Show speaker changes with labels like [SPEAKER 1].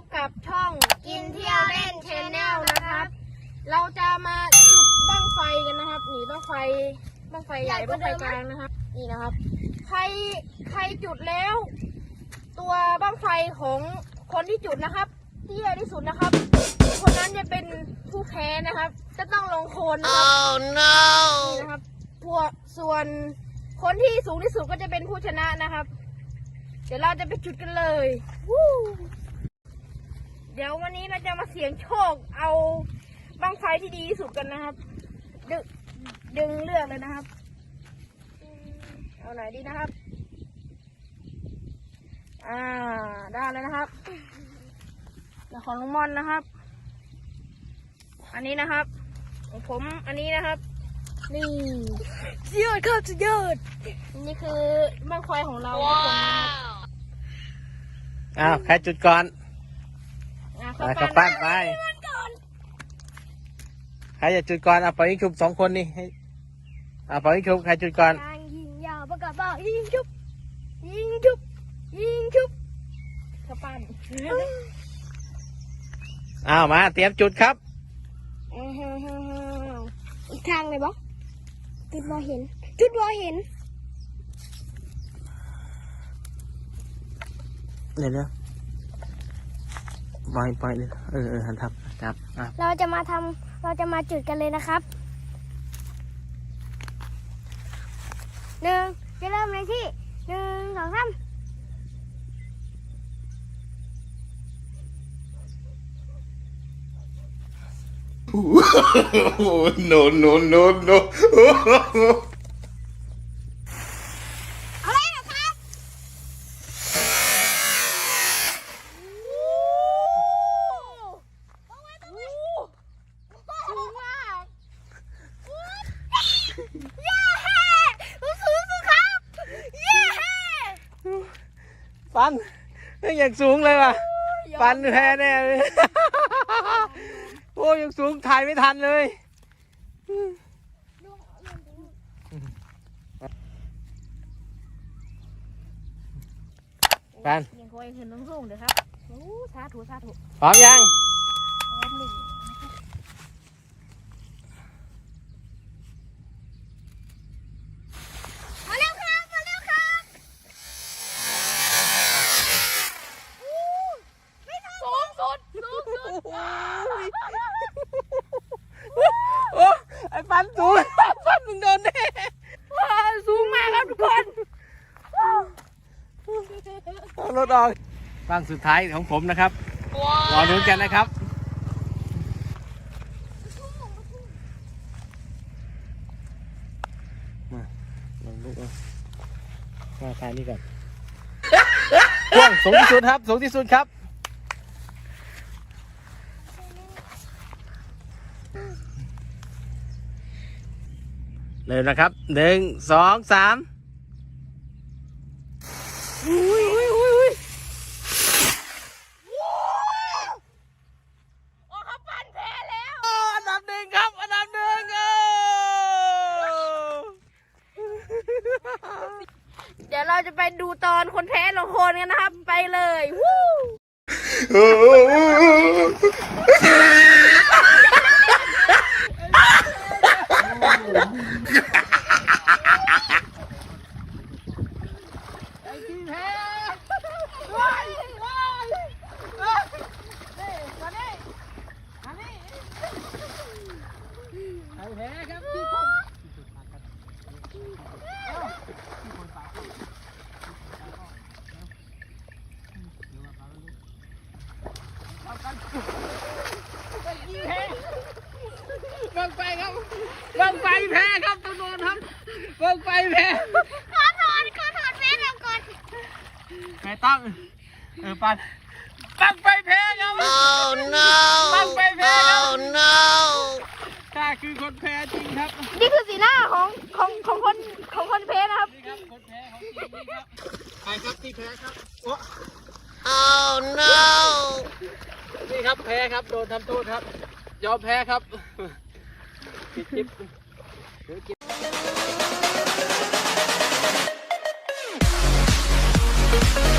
[SPEAKER 1] บกับช่องกินเที่ยวเล่นชแนลนะครับ เราจะมาจุดบ้างไฟกันนะครับนี่บ้างไฟบ้างไฟใหญ่บ้างไฟกลางนะครับ นี่นะครับ ใครใครจุดแล้ว ตัวบ้างไฟของคนที่จุดนะครับที่ใหญ่ที่สุดนะครับ คนนั้นจะเป็นผู้แพ้นะครับ จะต้องลงโคลนนะครับ
[SPEAKER 2] Oh no!
[SPEAKER 1] นี่นะครับพวกส่วนคนที่สูงที่สุดก็จะเป็นผู้ชนะนะครับ เดี๋ยวเราจะไปจุดกันเลยวู้ เดี๋ยววันนี้เราจะมาเสี่ยงโชคเอาบังไฟที่ดีที่สุดกันนะครับ ดึงดึงเลือกเลยนะครับ เอาไหนดีนะครับ อ่าได้แล้วนะครับเดี๋ยวของลุงมอนนะครับ อันนี้นะครับ ของผมอันนี้นะครับ นี่ยอดครับสุดยอดนี่คือบ้างไฟของเราครับผม
[SPEAKER 3] อ้าวใครจุดก่อน ไปขับปั้นไปใครจะจุดก่อนเอาไปยิงชุบสองคนนี่ให้เอาไปยิงชุบใครจุดก่อน
[SPEAKER 1] ยางยิงยาวประกาศว่ายิงชุบ ยิงชุบ ยิงชุบขับปั้น
[SPEAKER 3] อ้าวมาเตรียมจุดครับ
[SPEAKER 1] อีกทางเลยบ่จุดบ่เห็น จุดบ่เห็น
[SPEAKER 3] เดี๋ยวเดี๋ยว ปล่อยปล่อยเลยเออเออหันทับจับอะ
[SPEAKER 1] เราจะมาทำเราจะมาจุดกันเลยนะครับหนึ่งจะเริ่มเลยที่หนึ่งสองสาม
[SPEAKER 2] Oh, no, no, no, no.
[SPEAKER 1] อะไรนะครับสูงมากเย้สูงสุดครับ เย้
[SPEAKER 3] ปันเฮ้ยอย่างสูงเลยว่ะ ปันแพ้แน่เลยโอ้ยยังสูงถ่ายไม่ทันเลยปัน
[SPEAKER 1] ยังคอยขึ้นสูงๆเด้อครับโอ้สาธุสาธุ
[SPEAKER 3] พร้อมยัง
[SPEAKER 1] แป๊บหนึ่งมาเร็วครับมาเร็วครับสูงสุดสูงสุด
[SPEAKER 3] โอ้ ไอ้ปันสูงปันมึงโดนแน่
[SPEAKER 1] ว้าวสูงมากครับทุกคน
[SPEAKER 3] เอารถออกบ้างสุดท้ายของผมนะครับรอลุ้นกันนะครับมาลองลุกเอามาทางนี้ก่อนพ่วงสูงที่สุดครับ สูงที่สุดครับ เริ่มนะครับหนึ่งสองสามอุ้ยอุ้ยอุ้ยอุ้ย
[SPEAKER 1] โอ้เขาปั้นแพ้แล้ว
[SPEAKER 3] โอ้อันดับหนึ่งครับอันดับหนึ่งเออ
[SPEAKER 1] เดี๋ยวเราจะไปดูตอนคนแพ้ลงโคลนกันนะครับ ไปเลยวู้
[SPEAKER 3] ใครแพ้ครับที่คนบังไฟครับบังไฟแพ้ครับต้องโดนครับบังไฟแพ้
[SPEAKER 1] ขอถอนขอถอนแพ้แล้วก่อน
[SPEAKER 3] ใครตั้งเออปันบังไฟแพ้ครับ
[SPEAKER 2] Oh no!
[SPEAKER 3] Bang, bang, bang.
[SPEAKER 2] Oh no!
[SPEAKER 3] ข้าคือคนแพ้จริงครับ
[SPEAKER 1] นี่คือสีหน้าของของของคนของคนแพ้นะครับ
[SPEAKER 3] นี่ครับคนแพ้ของจริงนี่ครับ ใครครับที่แพ้ครับโอ้
[SPEAKER 2] Oh no!
[SPEAKER 3] นี่ครับแพ้ครับโดนทำโทษครับ ยอมแพ้ครับปิดคลิป Thank you